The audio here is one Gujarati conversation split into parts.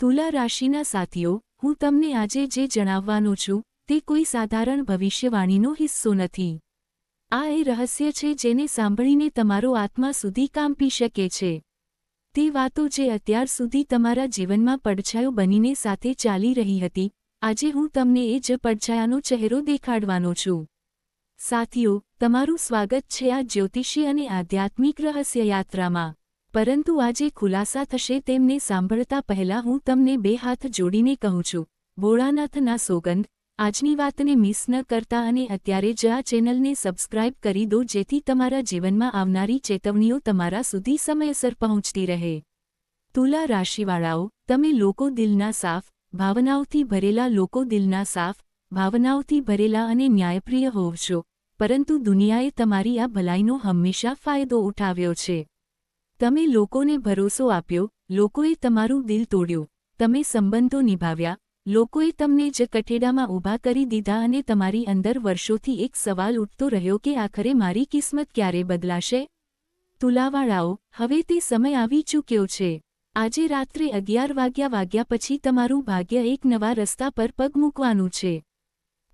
તુલા રાશિના સાથીઓ, હું તમને આજે જે જણાવવાનો છું, તે કોઈ સાધારણ ભવિષ્યવાણીનો હિસ્સો નથી. આ એ રહસ્ય છે જેને સાંભળીને તમારો આત્મા સુધી કાંપી શકે છે. તે વાતો જે અત્યાર સુધી તમારા જીવનમાં પડછાયો બનીને સાથે ચાલી રહી હતી, આજે હું તમને એ જ પડછાયાનો ચહેરો દેખાડવાનો છું. સાથીઓ, તમારું સ્વાગત છે આ જ્યોતિષી અને આધ્યાત્મિક રહસ્ય યાત્રામાં. પરંતુ આજે ખુલાસા થશે તેમને સાંભળતા પહેલા હું તમને બે હાથ જોડીને કહું છું. ભોળાનાથના સોગંદ, આજની વાતને મિસ ન કરતા અને અત્યારે જ આ ચેનલને સબસ્ક્રાઇબ કરી દો જેથી તમારા જીવનમાં આવનારી ચેતવણીઓ તમારા સુધી સમયસર પહોંચતી રહે. તુલા રાશિવાળાઓ, તમે લોકો દિલના સાફ, ભાવનાઓથી ભરેલા લોકો દિલના સાફ, ભાવનાઓથી ભરેલા અને ન્યાયપ્રિય હોવ છો. પરંતુ દુનિયાએ તમારી આ ભલાઈનો હંમેશા ફાયદો ઉઠાવ્યો છે. તમે લોકોને ભરોસો આપ્યો, લોકોએ તમારું દિલ તોડ્યું, તમે સંબંધો નિભાવ્યા, લોકોએ તમને જ કઠેડામાં ઊભા કરી દીધા અને તમારી અંદર વર્ષોથી એક સવાલ ઉઠતો રહ્યો કે આખરે મારી કિસ્મત ક્યારે બદલાશે? તુલાવાળાઓ, હવે તે સમય આવી ચૂક્યો છે. આજે રાત્રે અગિયાર વાગ્યા વાગ્યા પછી તમારું ભાગ્ય એક નવા રસ્તા પર પગ મૂકવાનું છે.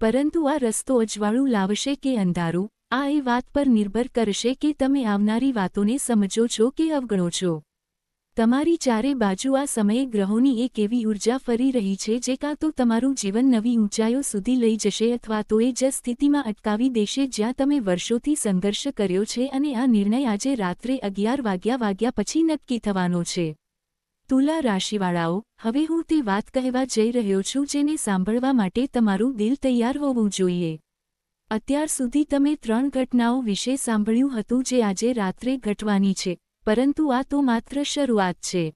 પરંતુ આ રસ્તો અજવાળું લાવશે કે અંધારું? આ એ વાત પર નિર્ભર કરશે કે તમે આવનારી વાતોને સમજો છો કે અવગણો છો. તમારી ચારે બાજુ આ સમયે ગ્રહોની એક એવી ઊર્જા ફરી રહી છે જે કાં તો તમારું જીવન નવી ઊંચાઈઓ સુધી લઈ જશે અથવા તો એ જ સ્થિતિમાં અટકાવી દેશે જ્યાં તમે વર્ષોથી સંઘર્ષ કર્યો છે અને આ નિર્ણય આજે રાત્રે અગિયાર વાગ્યા વાગ્યા પછી નક્કી થવાનો છે. તુલા રાશિવાળાઓ, હવે હું તે વાત કહેવા જઈ રહ્યો છું જેને સાંભળવા માટે તમારું દિલ તૈયાર હોવું જોઈએ. અત્યાર સુધી તમે ત્રણ ઘટનાઓ વિશે સાંભળ્યું હતું જે આજે રાત્રે ઘટવાની છે, પરંતુ આ તો માત્ર શરૂઆત છે.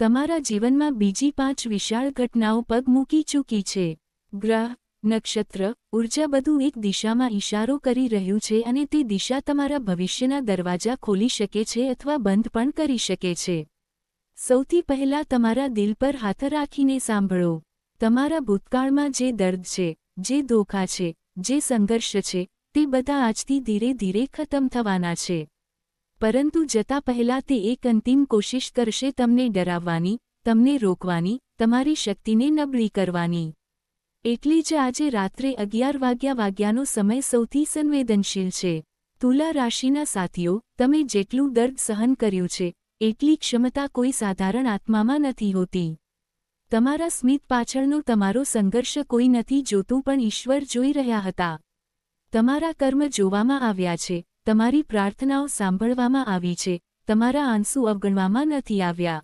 તમારા જીવનમાં બીજી પાંચ વિશાળ ઘટનાઓ પગ મૂકી ચૂકી છે. ગ્રહ, નક્ષત્ર, ઊર્જા બધું એક દિશામાં ઇશારો કરી રહ્યું છે અને તે દિશા તમારા ભવિષ્યના દરવાજા ખોલી શકે છે અથવા બંધ પણ કરી શકે છે. સૌથી પહેલા તમારા દિલ પર હાથ રાખીને સાંભળો. તમારા ભૂતકાળમાં જે દર્દ છે, જે ધોખા છે જે સંઘર્ષ છે, તે બધા આજથી ધીરે ધીરે ખતમ થવાના છે. પરંતુ જતા પહેલા તે એક અંતિમ કોશિશ કરશે તમને ડરાવવાની, તમને રોકવાની, તમારી શક્તિને નબળી કરવાની. એટલે જ આજે રાત્રે અગિયાર વાગ્યા વાગ્યાનો સમય સૌથી સંવેદનશીલ છે. તુલા રાશિના સાથીઓ, તમે જેટલું દર્દ સહન કર્યું છે, એટલી ક્ષમતા કોઈ સાધારણ આત્મામાં નથી હોતી. તમારા સ્મિત પાછળનો તમારો સંઘર્ષ કોઈ નથી જોતું પણ ઈશ્વર જોઈ રહ્યા હતા. તમારા કર્મ જોવામાં આવ્યા છે, તમારી પ્રાર્થનાઓ સાંભળવામાં આવી છે, તમારા આંસુ અવગણવામાં નથી આવ્યા.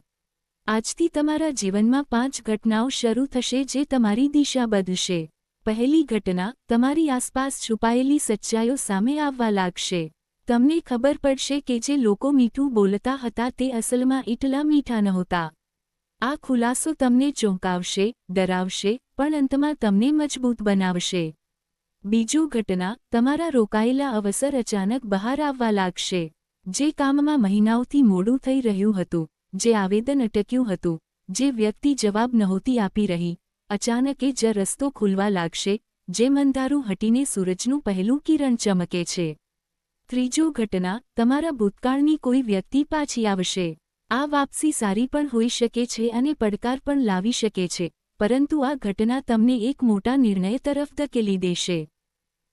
આજથી તમારા જીવનમાં પાંચ ઘટનાઓ શરૂ થશે જે તમારી દિશા બદલશે. પહેલી ઘટના, તમારી આસપાસ છુપાયેલી સચ્ચાઈઓ સામે આવવા લાગશે. તમને ખબર પડશે કે જે લોકો મીઠું બોલતા હતા તે અસલમાં એટલા મીઠા નહોતા. આ ખુલાસો તમને ચોંકાવશે, ડરાવશે, પણ અંતમાં તમને મજબૂત બનાવશે. બીજું ઘટના, તમારા રોકાયેલા અવસર અચાનક બહાર આવવા લાગશે. જે કામમાં મહિનાઓથી મોડું થઈ રહ્યું હતું, જે આવેદન અટક્યું હતું, જે વ્યક્તિ જવાબ નહોતી આપી રહી, અચાનક જ રસ્તો ખુલવા લાગશે, જે મંધારું હટીને સૂરજનું પહેલું કિરણ ચમકે છે. ત્રીજો ઘટના, તમારા ભૂતકાળની કોઈ વ્યક્તિ પાછી આવશે. આ વાપસી સારી પણ હોઈ શકે છે અને પડકાર પણ લાવી શકે છે, પરંતુ આ ઘટના તમને એક મોટા નિર્ણય તરફ ધકેલી દેશે.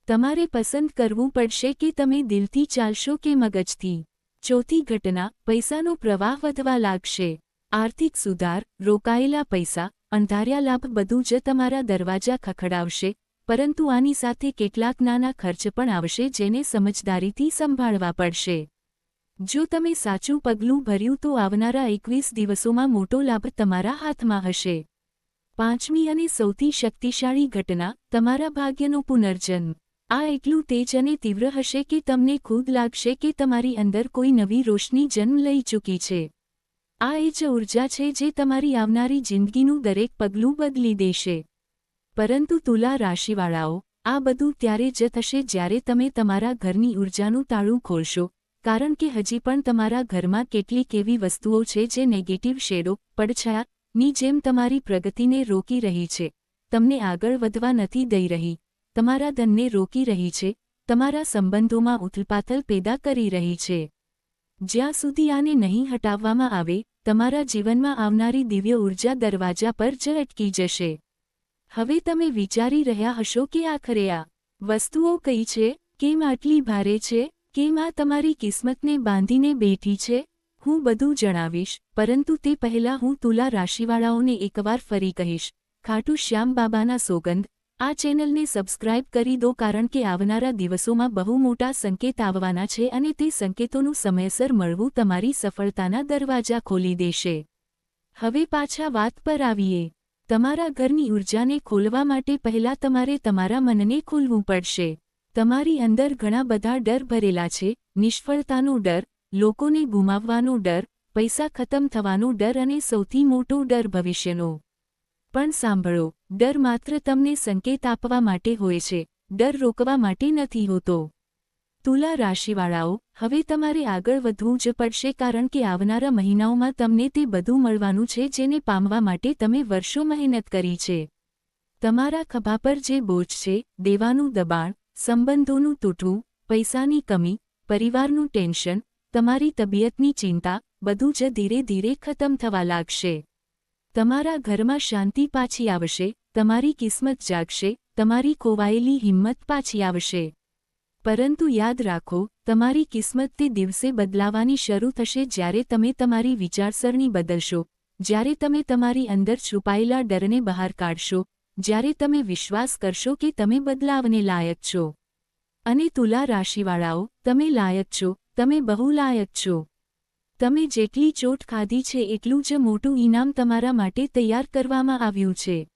તમારે પસંદ કરવું પડશે કે તમે દિલથી ચાલશો કે મગજથી. ચોથી ઘટના, પૈસાનો પ્રવાહ વધવા લાગશે. આર્થિક સુધાર, રોકાયેલા પૈસા, અંધાર્યા લાભ બધું જ તમારા દરવાજા ખખડાવશે, પરંતુ આની સાથે કેટલાક નાના ખર્ચ પણ આવશે જેને સમજદારીથી સંભાળવા પડશે. જો તમે સાચું પગલું ભર્યું તો આવનારા એકવીસ દિવસોમાં મોટો લાભ તમારા હાથમાં હશે. પાંચમી અને સૌથી શક્તિશાળી ઘટના, તમારા ભાગ્યનો પુનર્જન્મ. આ એટલું તેજ અને તીવ્ર હશે કે તમને ખુદ લાગશે કે તમારી અંદર કોઈ નવી રોશની જન્મ લઈ ચૂકી છે. આ એ જ ઊર્જા છે જે તમારી આવનારી જિંદગીનું દરેક પગલું બદલી દેશે. પરંતુ તુલા રાશિવાળાઓ, આ બધું ત્યારે જ થશે જ્યારે તમે તમારા ઘરની ઊર્જાનું તાળું ખોલશો. કારણ કે હજી પણ તમારા ઘરમાં કેટલીક એવી વસ્તુઓ છે જે નેગેટિવ શેડો પડછાયાની જેમ તમારી પ્રગતિને રોકી રહી છે. તમને આગળ વધવા નથી દઈ રહી. તમારા ધનને રોકી રહી છે. તમારા સંબંધોમાં ઉથલપાથલ પેદા કરી રહી છે. જ્યાં સુધી આને નહીં હટાવવામાં આવે, તમારા જીવનમાં આવનારી દિવ્ય ઊર્જા દરવાજા પર જ અટકી જશે. હવે તમે વિચારી રહ્યા હશો કે આખરે આ વસ્તુઓ કઈ છે? કેમ આટલી ભારે છે? કેમ માં તમારી કિસ્મતને બાંધીને બેઠી છે? હું બધું જણાવીશ, પરંતુ તે પહેલાં હું તુલા રાશિવાળાઓને એકવાર ફરી કહીશ. ખાટુ શ્યામબાબાના સોગંદ. આ ચેનલને સબસ્ક્રાઇબ કરી દો કારણ કે આવનારા દિવસોમાં બહુ મોટા સંકેત આવવાના છે અને તે સંકેતોનું સમયસર મળવું તમારી સફળતાના દરવાજા ખોલી દેશે. હવે પાછા વાત પર આવીએ. તમારા ઘરની ઊર્જાને ખોલવા માટે પહેલાં તમારે તમારા મનને ખોલવું પડશે. તમારી અંદર ઘણા બધા ડર ભરેલા છે, નિષ્ફળતાનો ડર, લોકોને ગુમાવવાનો ડર, પૈસા ખતમ થવાનો ડર અને સૌથી મોટો ડર ભવિષ્યનો. પણ સાંભળો, ડર માત્ર તમને સંકેત આપવા માટે હોય છે, ડર રોકવા માટે નથી હોતો. તુલા રાશિવાળાઓ, હવે તમારે આગળ વધવું જ પડશે કારણ કે આવનારા મહિનાઓમાં તમને તે બધું મળવાનું છે જેને પામવા માટે તમે વર્ષો મહેનત કરી છે. તમારા ખભા પર જે બોજ છે, દેવાનું દબાણ સંબંધોનું તૂટવું, પૈસાની કમી, પરિવારનું ટેન્શન, તમારી તબિયતની ચિંતા, બધું જ ધીરે ધીરે ખતમ થવા લાગશે. તમારા ઘરમાં શાંતિ પાછી આવશે, તમારી કિસ્મત જાગશે, તમારી ખોવાયેલી હિંમત પાછી આવશે. પરંતુ યાદ રાખો, તમારી કિસ્મત તે દિવસે બદલાવાની શરૂ થશે જ્યારે તમે તમારી વિચારસરણી બદલશો, જ્યારે તમે તમારી અંદર છુપાયેલા ડરને બહાર કાઢશો જ્યારે તમે વિશ્વાસ કરશો કે તમે બદલાવને લાયક છો. અને તુલા રાશિવાળાઓ, તમે લાયક છો, તમે બહુ લાયક છો. તમે જેટલી ચોટ ખાધી છે એટલું જ મોટું ઇનામ તમારા માટે તૈયાર કરવામાં આવ્યું છે.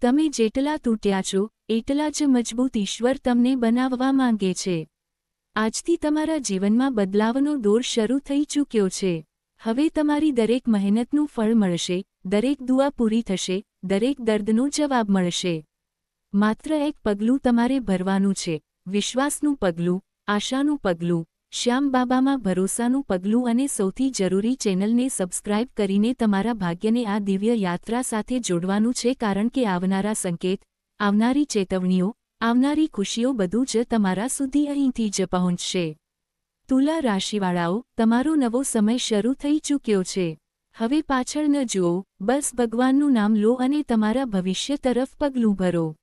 તમે જેટલા તૂટ્યા છો, એટલા જ મજબૂત ઈશ્વર તમને બનાવવા માંગે છે. આજથી તમારા જીવનમાં બદલાવનો દોર શરૂ થઈ ચૂક્યો છે. હવે તમારી દરેક મહેનતનું ફળ મળશે, દરેક દુઆ પૂરી થશે દરેક દર્દનો જવાબ મળશે. માત્ર એક પગલું તમારે ભરવાનું છે. વિશ્વાસનું પગલું, આશાનું પગલું શ્યામબાબામાં ભરોસાનું પગલું અને સૌથી જરૂરી ચેનલને સબસ્ક્રાઇબ કરીને તમારા ભાગ્યને આ દિવ્ય યાત્રા સાથે જોડવાનું છે કારણ કે આવનારા સંકેત, આવનારી ચેતવણીઓ, આવનારી ખુશીઓ બધું જ તમારા સુધી અહીંથી જ પહોંચશે. તુલા રાશિવાળાઓ, તમારો નવો સમય શરૂ થઈ ચૂક્યો છે. હવે પાછળ ન જુઓ બસ ભગવાનનું નામ લો અને તમારા ભવિષ્ય તરફ પગલું ભરો.